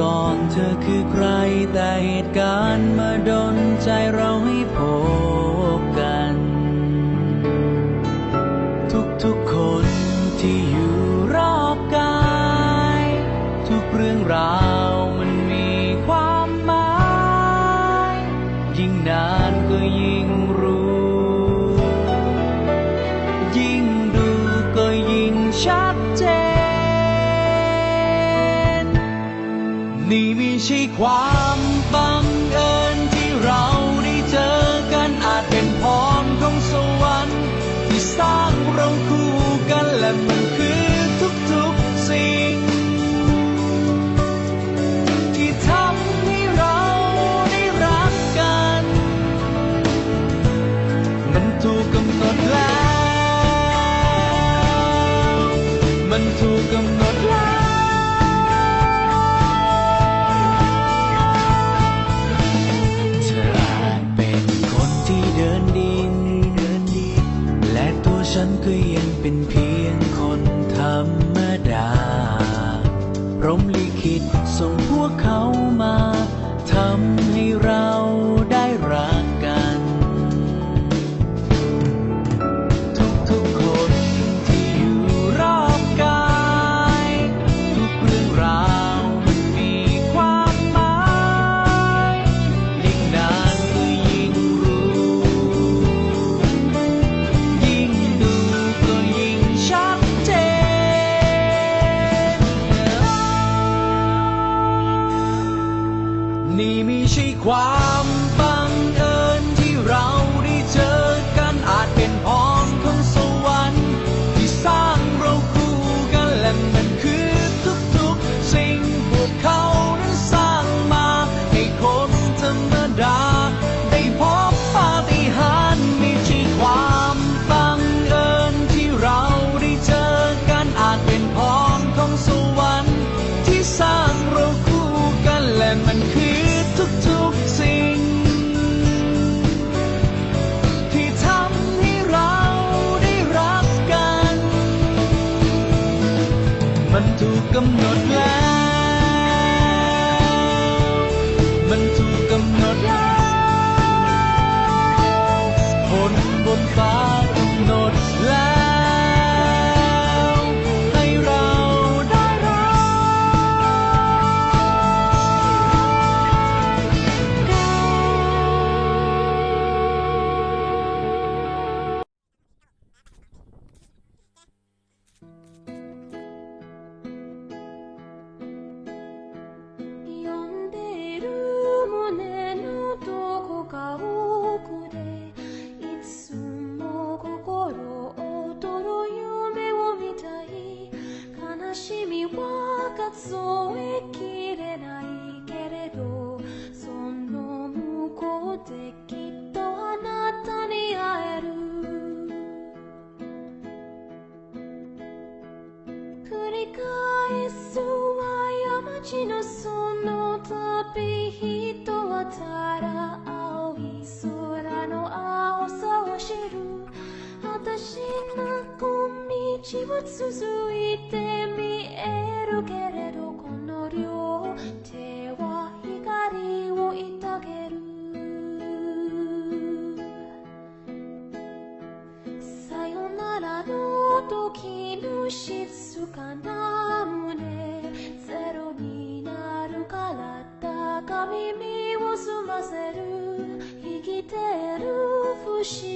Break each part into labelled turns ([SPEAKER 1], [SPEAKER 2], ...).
[SPEAKER 1] ก่อนเธอคือใครแต่เหตุการณ์มาดนใจเราให้ ใช่ความบังเอิญที่เราได้เจอกันอาจเป็นพรของสวรรค์ที่สร้างเราคู่กันและมันคือทุกๆสิ่ง ที่ทำให้เราได้รักกัน มันถูกกำหนดแล้ว มันถูกกำหนดแล้ว ฉันก็ยังเป็นเพียงคนธรรมดาพรมลิขิตส่งพวกเขามาทำให้เรา นี่ไม่ใช่ความบังเอิญที่เราได้เจอกันอาจเป็นพรของสวรรค์ที่สร้างเราคู่กันและมันคือทุกๆ สิ่งพวกเขานั้นสร้างมาให้คนธรรมดา
[SPEAKER 2] 数えきれないけれどその向こうできっとあなたに会える。繰り返す過ちのその旅人はただ青い空の青さを知る。私の小道を続いてし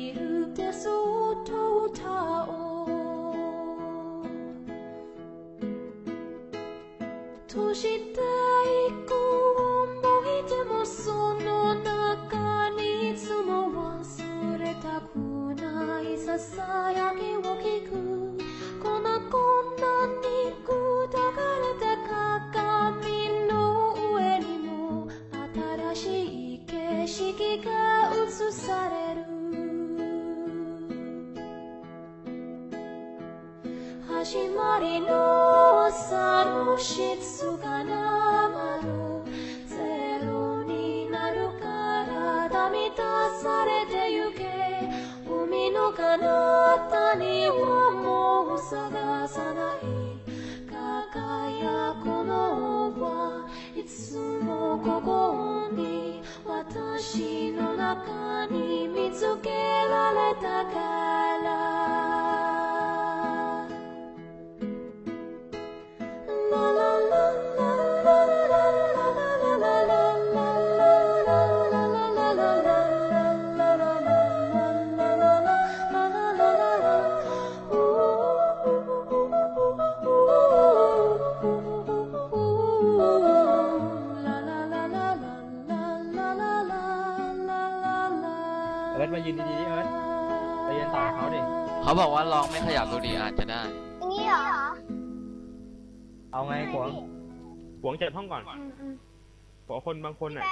[SPEAKER 2] 唇でそっと歌おう閉じていく思い出もその中にいつも忘れたくないささやきを聞く。始まりの朝の静かな窓ゼロになるから満たされてゆけ。海の彼方にはもう探さない。輝くのはいつもここに私の中に見つけられたから
[SPEAKER 3] มายืนดีๆดิเอิร์ธไปยืนต่อเขาดิ
[SPEAKER 4] เขาบอกว่าลองไม่ขยับดูดีอาจจะได้
[SPEAKER 5] นี่เหรอ
[SPEAKER 3] เอาไงกวาง
[SPEAKER 6] หวงจัดห้องก่อนขอคนบางคนอะ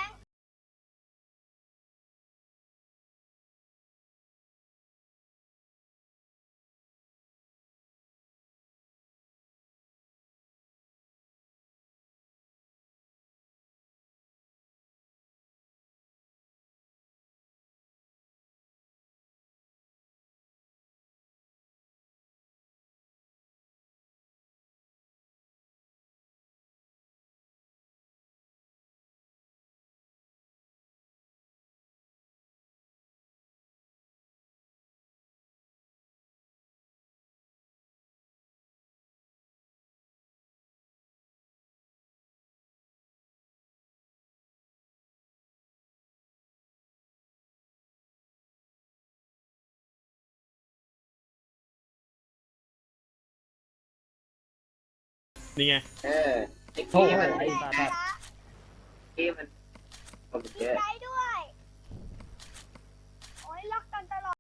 [SPEAKER 6] นี่ไง
[SPEAKER 3] โอ้ยไอ้สัตว์
[SPEAKER 5] ดีใจด้วย